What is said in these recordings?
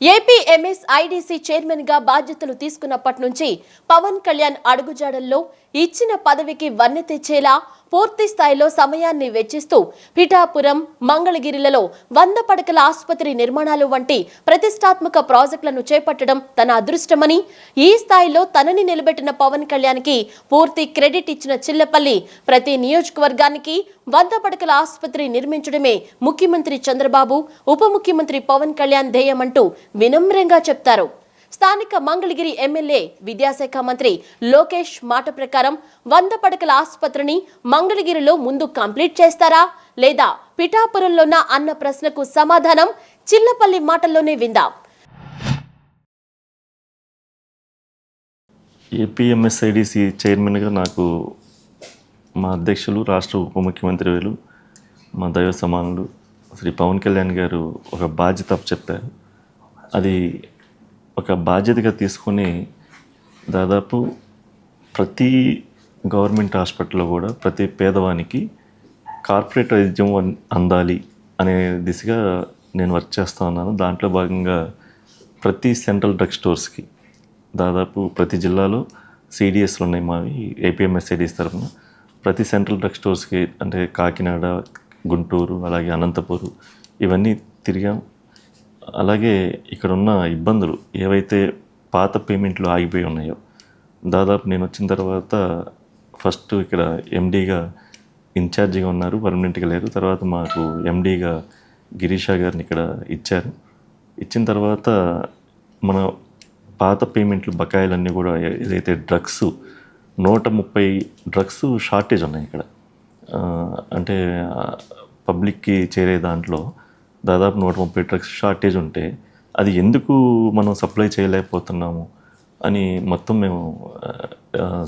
APMS IDC చైర్మన్గా బాధ్యతలు తీసుకున్నప్పటి నుంచి పవన్ కళ్యాణ్ అడుగుజాడల్లో ఇచ్చిన పదవికి వన్నె తెచ్చేలా పూర్తి స్థాయిలో సమయాన్ని వెచ్చిస్తూ పిఠాపురం మంగళగిరిలలో వంద పడకల ఆసుపత్రి నిర్మాణాలు వంటి ప్రతిష్టాత్మక ప్రాజెక్టులను చేపట్టడం తన అదృష్టమని ఈ స్థాయిలో తనని నిలబెట్టిన పవన్ కళ్యాణ్కి పూర్తి క్రెడిట్ ఇచ్చిన చిల్లపల్లి ప్రతి నియోజకవర్గానికి వంద పడకల ఆసుపత్రి నిర్మించడమే ముఖ్యమంత్రి చంద్రబాబు ఉప ముఖ్యమంత్రి పవన్ కళ్యాణ్ ధ్యేయమంటూ వినమ్రంగా చెప్తారు. స్థానిక మంగళగిరి ఎమ్మెల్యే విద్యాశాఖ మంత్రి లోకేష్ మాట ప్రకారం వంద పడకల ఆసుపత్రిని మంగళగిరిలో ముందు కంప్లీట్ చేస్తారా? లేదా పిఠాపురంలోనా అన్న ప్రశ్నకు సమాధానం చిల్లపల్లి మాటల్లోనే విందాం. ఏపీఎంఎస్ఐడిసి చైర్మన్గా నాకు మా అధ్యక్షులు రాష్ట్ర ఉప ముఖ్యమంత్రి వేలు మా దైవ సమానులు శ్రీ పవన్ కళ్యాణ్ గారు ఒక బాధ్యత చెప్పారు. అది ఒక బాధ్యతగా తీసుకుని దాదాపు ప్రతి గవర్నమెంట్ హాస్పిటల్లో కూడా ప్రతి పేదవానికి కార్పొరేట్ వైద్యం అందాలి అనే దిశగా నేను వర్క్ చేస్తూ ఉన్నాను. దాంట్లో భాగంగా ప్రతి సెంట్రల్ డ్రగ్ స్టోర్స్కి దాదాపు ప్రతి జిల్లాలో సిడిఎస్లు ఉన్నాయి మావి ఏపీఎంఎస్ఐడిస్ తరఫున. ప్రతి సెంట్రల్ డ్రగ్ స్టోర్స్కి అంటే కాకినాడ గుంటూరు అలాగే అనంతపూరు ఇవన్నీ తిరిగాం. అలాగే ఇక్కడ ఉన్న ఇబ్బందులు ఏవైతే పాత పేమెంట్లు ఆగిపోయి ఉన్నాయో దాదాపు నేను వచ్చిన తర్వాత ఫస్ట్ ఇక్కడ ఎండీగా ఇన్ఛార్జిగా ఉన్నారు పర్మనెంట్గా లేరు. తర్వాత మాకు ఎండీగా గిరీషా గారిని ఇక్కడ ఇచ్చారు. ఇచ్చిన తర్వాత మన పాత పేమెంట్లు బకాయిలన్నీ కూడా ఏదైతే డ్రగ్స్ నూట ముప్పై డ్రగ్స్ షార్టేజ్ ఉన్నాయి ఇక్కడ. అంటే పబ్లిక్కి చేరే దాంట్లో దాదాపు నూట ముప్పై ట్రక్స్ షార్టేజ్ ఉంటే అది ఎందుకు మనం సప్లై చేయలేకపోతున్నాము అని మొత్తం మేము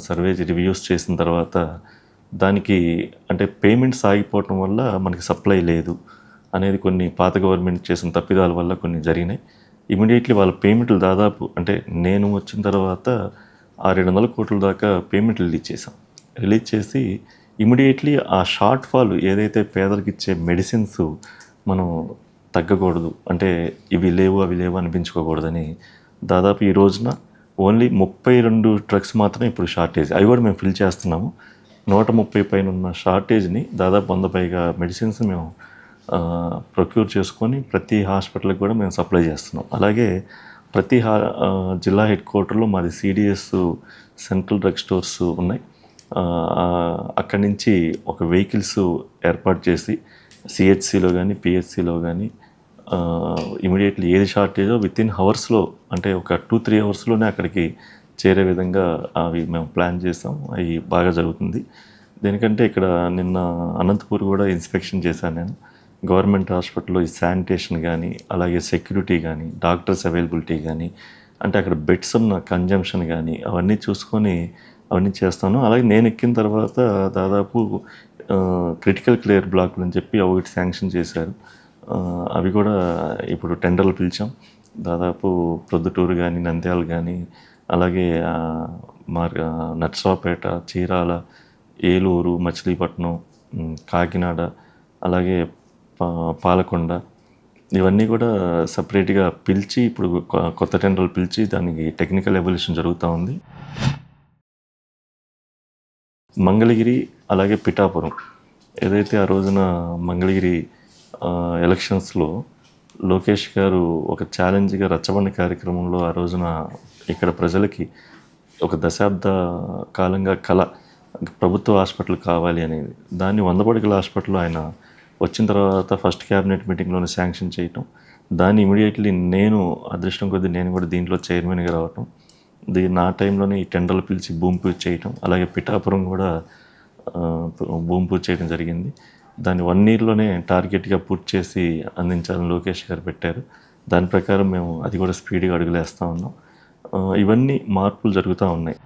సర్వే రివ్యూస్ చేసిన తర్వాత దానికి అంటే పేమెంట్స్ ఆగిపోవటం వల్ల మనకి సప్లై లేదు అనేది కొన్ని పాత గవర్నమెంట్ చేసిన తప్పిదాల వల్ల కొన్ని జరిగినాయి. ఇమీడియట్లీ వాళ్ళ పేమెంట్లు దాదాపు అంటే నేను వచ్చిన తర్వాత ఆ రెండు వందల కోట్ల దాకా పేమెంట్ రిలీజ్ చేసాం రిలీజ్ చేసి ఇమీడియట్లీ ఆ షార్ట్ ఫాల్ ఏదైతే పేదలకు ఇచ్చే మెడిసిన్స్ మనం తగ్గకూడదు. అంటే ఇవి లేవు అవి లేవు అనిపించుకోకూడదని దాదాపు ఈ రోజున ఓన్లీ ముప్పై రెండు ట్రక్స్ మాత్రమే ఇప్పుడు షార్టేజ్. అవి కూడా మేము ఫిల్ చేస్తున్నాము. నూట ముప్పై పైన ఉన్న షార్టేజ్ని దాదాపు వంద పైగా మెడిసిన్స్ మేము ప్రొక్యూర్ చేసుకొని ప్రతి హాస్పిటల్కి కూడా మేము సప్లై చేస్తున్నాం. అలాగే ప్రతి హా జిల్లా హెడ్ క్వార్టర్లో మాది సిడిఎస్ సెంట్రల్ డ్రగ్ స్టోర్స్ ఉన్నాయి. అక్కడి నుంచి ఒక వెహికల్స్ ఏర్పాటు చేసి సిహెచ్సిలో కానీ పిహెచ్సిలో కానీ ఇమీడియట్లీ ఏది షార్టేజో విత్ ఇన్ హవర్స్లో అంటే ఒక టూ త్రీ అవర్స్లోనే అక్కడికి చేరే విధంగా అవి మేము ప్లాన్ చేసాం అవి బాగా జరుగుతుంది. దేనికంటే ఇక్కడ నిన్న అనంతపూర్ కూడా ఇన్స్పెక్షన్ చేశాను నేను. గవర్నమెంట్ హాస్పిటల్లో ఈ శానిటేషన్ కానీ అలాగే సెక్యూరిటీ కానీ డాక్టర్స్ అవైలబిలిటీ కానీ అంటే అక్కడ బెడ్స్ ఉన్న కన్జంప్షన్ కానీ అవన్నీ చూసుకొని అవన్నీ చేస్తాను. అలాగే నేను ఎక్కిన తర్వాత దాదాపు క్రిటికల్ క్లియర్ బ్లాక్లు అని చెప్పి ఒకటి శాంక్షన్ చేశారు. అవి కూడా ఇప్పుడు టెండర్లు పిలిచాం. దాదాపు ప్రొద్దుటూరు కానీ నంద్యాల కానీ అలాగే మార్ నర్సరావుపేట చీరాల ఏలూరు మచిలీపట్నం కాకినాడ అలాగే పాలకొండ ఇవన్నీ కూడా సపరేట్గా పిలిచి ఇప్పుడు కొత్త టెండర్లు పిలిచి దానికి టెక్నికల్ ఎవల్యూషన్ జరుగుతూ ఉంది. మంగళగిరి అలాగే పిఠాపురం ఏదైతే ఆ రోజున మంగళగిరి ఎలక్షన్స్లో లోకేష్ గారు ఒక ఛాలెంజ్గా రచ్చబండ కార్యక్రమంలో ఆ రోజున ఇక్కడ ప్రజలకి ఒక దశాబ్ద కాలంగా కళ ప్రభుత్వ హాస్పిటల్ కావాలి అనేది దాన్ని వంద పడకల హాస్పిటల్ ఆయన వచ్చిన తర్వాత ఫస్ట్ క్యాబినెట్ మీటింగ్లోనే శాంక్షన్ చేయటం దాన్ని ఇమీడియట్లీ నేను అదృష్టం కొద్దీ నేను కూడా దీంట్లో చైర్మన్గా రావటం దీ నా టైంలోనే ఈ టెండర్లు పిలిచి భూమి పూజ చేయటం అలాగే పిఠాపురం కూడా భూమి పూజ చేయడం జరిగింది. దాన్ని వన్ ఇయర్లోనే టార్గెట్గా పూర్తి చేసి అందించాలని లోకేష్ గారు పెట్టారు. దాని ప్రకారం మేము అది కూడా స్పీడ్గా అడుగులేస్తూ ఉన్నాం. ఇవన్నీ మార్పులు జరుగుతూ ఉన్నాయి.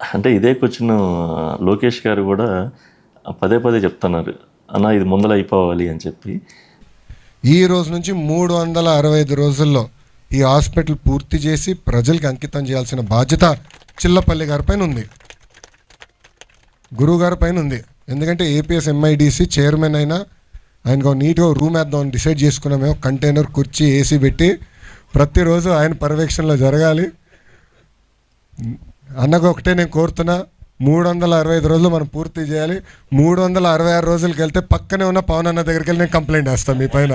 అంటే ఇదే క్వశ్చన్ లోకేష్ గారు కూడా పదే పదే చెప్తున్నారు. అన్న ఇది ముందల అయిపోవాలి అని చెప్పి. ఈ రోజు నుంచి మూడు వందల అరవై ఐదు రోజుల్లో ఈ హాస్పిటల్ పూర్తి చేసి ప్రజలకు అంకితం చేయాల్సిన బాధ్యత చిల్లపల్లి గారి పైన ఉంది. గురువు గారి పైన ఉంది. ఎందుకంటే ఏపీఎస్ ఎంఐడిసి చైర్మన్ అయినా ఆయనకు నీట్గా రూమ్ వేద్దామని డిసైడ్ చేసుకున్నాం. మేము కంటైనర్ కుర్చీ ఏసీ పెట్టి ప్రతిరోజు ఆయన పర్యవేక్షణలో జరగాలి. అన్నకు ఒకటే నేను కోరుతున్నా. మూడు వందల అరవై ఐదు రోజులు మనం పూర్తి చేయాలి. మూడు వందల అరవై ఆరు రోజులకి వెళ్తే పక్కనే ఉన్న పవన్ అన్న దగ్గరికి వెళ్ళి నేను కంప్లైంట్ వేస్తాను మీ పైన.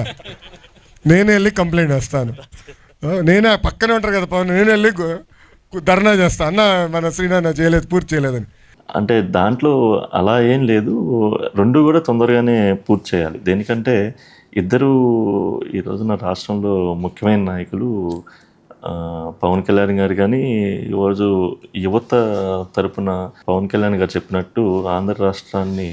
నేనే వెళ్ళి కంప్లైంట్ వేస్తాను. నేనే పక్కనే ఉంటారు కదా పవన్ నేను వెళ్ళి ధర్నా చేస్తాను అన్న మన శ్రీనాన్న చేయలేదు పూర్తి చేయలేదని. అంటే దాంట్లో అలా ఏం లేదు. రెండు కూడా తొందరగానే పూర్తి చేయాలి. దేనికంటే ఇద్దరు ఈ రోజున రాష్ట్రంలో ముఖ్యమైన నాయకులు పవన్ కళ్యాణ్ గారు కానీ ఈరోజు యువత తరపున పవన్ కళ్యాణ్ గారు చెప్పినట్టు ఆంధ్ర రాష్ట్రాన్ని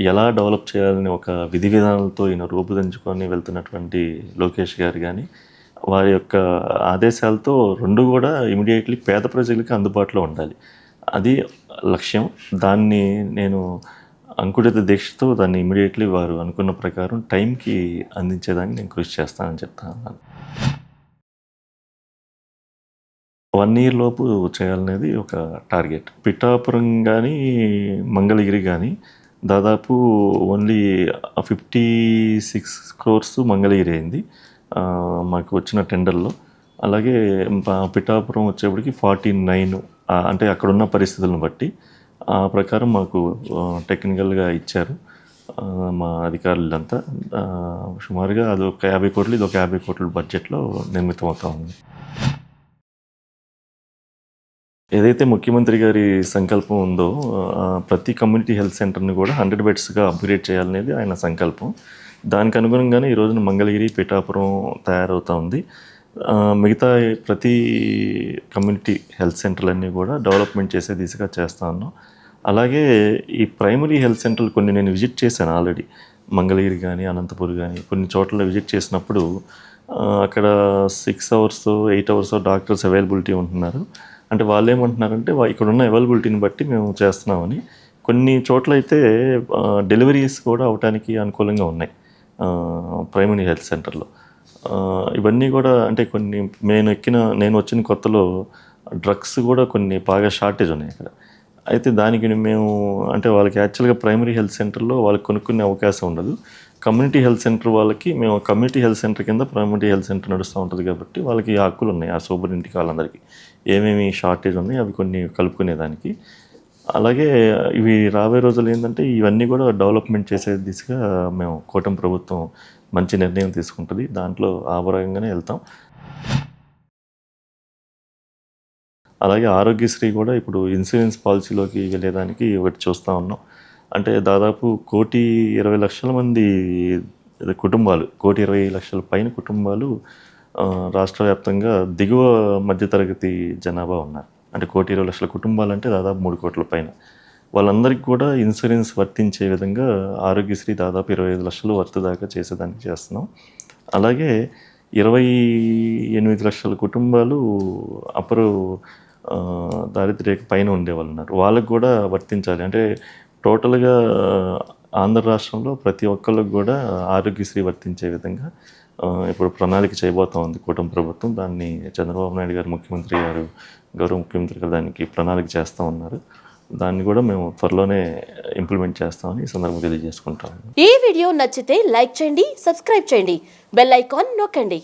ఎలా డెవలప్ చేయాలని ఒక విధి విధానాలతో ఈయన రూపుదించుకొని వెళ్తున్నటువంటి లోకేష్ గారు కానీ వారి యొక్క ఆదేశాలతో రెండు కూడా ఇమీడియట్లీ పేద ప్రజలకి అందుబాటులో ఉండాలి. అది లక్ష్యం. దాన్ని నేను అంకుడిత దీక్షతో దాన్ని ఇమీడియట్లీ వారు అనుకున్న ప్రకారం టైంకి అందించేదానికి నేను కృషి చేస్తానని చెప్తాను. వన్ ఇయర్ లోపు చేయాలనేది ఒక టార్గెట్. పిఠాపురం కానీ మంగళగిరి కానీ దాదాపు only fifty six crores Mangalagiri అయింది. మాకు వచ్చిన టెండర్లో. అలాగే పిఠాపురం వచ్చేప్పటికి ఫార్టీ నైన్ అంటే అక్కడున్న పరిస్థితులను బట్టి ఆ ప్రకారం మాకు టెక్నికల్గా ఇచ్చారు. మా అధికారులంతా సుమారుగా అది ఒక యాభై కోట్లు ఇది ఒక యాభై కోట్ల బడ్జెట్లో నిర్మితం అవుతా ఉంది. ఏదైతే ముఖ్యమంత్రి గారి సంకల్పం ఉందో ప్రతి కమ్యూనిటీ హెల్త్ సెంటర్ని కూడా హండ్రెడ్ బెడ్స్గా అప్గ్రేడ్ చేయాలనేది ఆయన సంకల్పం. దానికి అనుగుణంగానే ఈ రోజున మంగళగిరి పిఠాపురం తయారవుతూ ఉంది. మిగతా ప్రతి కమ్యూనిటీ హెల్త్ సెంటర్లన్నీ కూడా డెవలప్మెంట్ చేసే దిశగా చేస్తా ఉన్నాం. అలాగే ఈ ప్రైమరీ హెల్త్ సెంటర్లు కొన్ని నేను విజిట్ చేశాను ఆల్రెడీ. మంగళగిరి కానీ అనంతపూర్ కానీ కొన్ని చోట్ల విజిట్ చేసినప్పుడు అక్కడ six hours eight hours doctors availability ఉంటున్నారు. అంటే వాళ్ళు ఏమంటున్నారంటే ఇక్కడ ఉన్న అవైలబిలిటీని బట్టి మేము చేస్తున్నామని. కొన్ని చోట్ల అయితే డెలివరీస్ కూడా అవడానికి అనుకూలంగా ఉన్నాయి ప్రైమరీ హెల్త్ సెంటర్లో. ఇవన్నీ కూడా అంటే కొన్ని నేను ఎక్కిన నేను వచ్చిన కొత్తలో డ్రగ్స్ కూడా కొన్ని బాగా షార్టేజ్ ఉన్నాయి ఇక్కడ. అయితే దానికి మేము అంటే వాళ్ళకి యాక్చువల్గా ప్రైమరీ హెల్త్ సెంటర్లో వాళ్ళకి కొనుక్కునే అవకాశం ఉండదు. కమ్యూనిటీ హెల్త్ సెంటర్ వాళ్ళకి మేము కమ్యూనిటీ హెల్త్ సెంటర్ కింద ప్రైమరీ హెల్త్ సెంటర్ నడుస్తూ ఉంటుంది కాబట్టి వాళ్ళకి ఈ హక్కులు ఉన్నాయి ఆ సూపర్ ఇంటికి వాళ్ళందరికీ. ఏమేమి షార్టేజ్ ఉన్నాయి అవి కొన్ని కలుపుకునేదానికి అలాగే ఇవి రాబోయే రోజులు ఏంటంటే ఇవన్నీ కూడా డెవలప్మెంట్ చేసే దిశగా మేము కూటమి ప్రభుత్వం మంచి నిర్ణయం తీసుకుంటుంది. దాంట్లో ఆభరంగానే వెళ్తాం. అలాగే ఆరోగ్యశ్రీ కూడా ఇప్పుడు ఇన్సూరెన్స్ పాలసీలోకి వెళ్ళేదానికి ఒకటి చూస్తూ ఉన్నాం. అంటే దాదాపు కోటి ఇరవై లక్షల మంది కుటుంబాలు కోటి ఇరవై లక్షల పైన కుటుంబాలు రాష్ట్ర వ్యాప్తంగా దిగువ మధ్యతరగతి జనాభా ఉన్నారు. అంటే కోటి ఇరవై లక్షల కుటుంబాలు అంటే దాదాపు మూడు కోట్ల పైన. వాళ్ళందరికీ కూడా ఇన్సూరెన్స్ వర్తించే విధంగా ఆరోగ్యశ్రీ దాదాపు ఇరవై ఐదు లక్షలు వర్త్ దాకా చేసేదానికి చేస్తున్నాం. అలాగే ఇరవై ఎనిమిది లక్షల కుటుంబాలు అప్పుడు దారిద్ర్యక పైన ఉండేవాళ్ళు ఉన్నారు. వాళ్ళకు కూడా వర్తించాలి. అంటే టోటల్గా ఆంధ్ర రాష్ట్రంలో ప్రతి ఒక్కళ్ళకి కూడా ఆరోగ్యశ్రీ వర్తించే విధంగా ఇప్పుడు ప్రణాళిక చేయబోతా ఉంది కూటమి ప్రభుత్వం. దాన్ని చంద్రబాబు నాయుడు గారు ముఖ్యమంత్రి గారు గౌరవ ముఖ్యమంత్రి గారు దానికి ప్రణాళిక చేస్తూ ఉన్నారు. దాన్ని కూడా మేము త్వరలోనే ఇంప్లిమెంట్ చేస్తామని ఈ సందర్భంగా తెలియజేసుకుంటాము. ఈ వీడియో నచ్చితే లైక్ చేయండి సబ్స్క్రైబ్ చేయండి. బెల్ ఐకాన్ నొక్కండి.